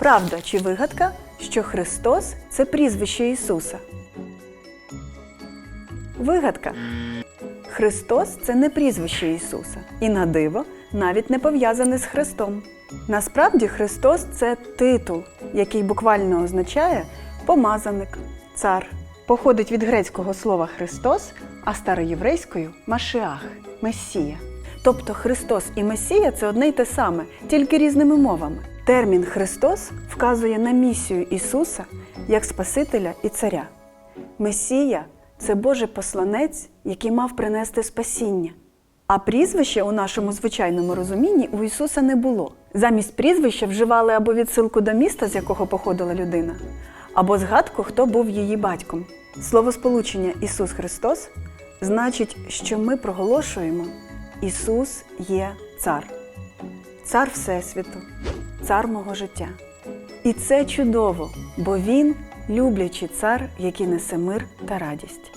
Правда чи вигадка, що Христос це прізвище Ісуса? Вигадка. Христос це не прізвище Ісуса, і на диво навіть не пов'язане з Христом. Насправді Христос це титул, який буквально означає помазаник, цар. Походить від грецького слова Христос, а староєврейською Машіах Месія. Тобто Христос і Месія це одне й те саме, тільки різними мовами. Термін Христос вказує на місію Ісуса як Спасителя і Царя. Месія це Божий посланець, який мав принести спасіння. А прізвища у нашому звичайному розумінні у Ісуса не було. Замість прізвища вживали або відсилку до міста, з якого походила людина, або згадку, хто був її батьком. Словосполучення Ісус Христос значить, що ми проголошуємо Ісус є цар, цар Всесвіту, цар мого життя. І це чудово, бо Він люблячий цар, який несе мир та радість.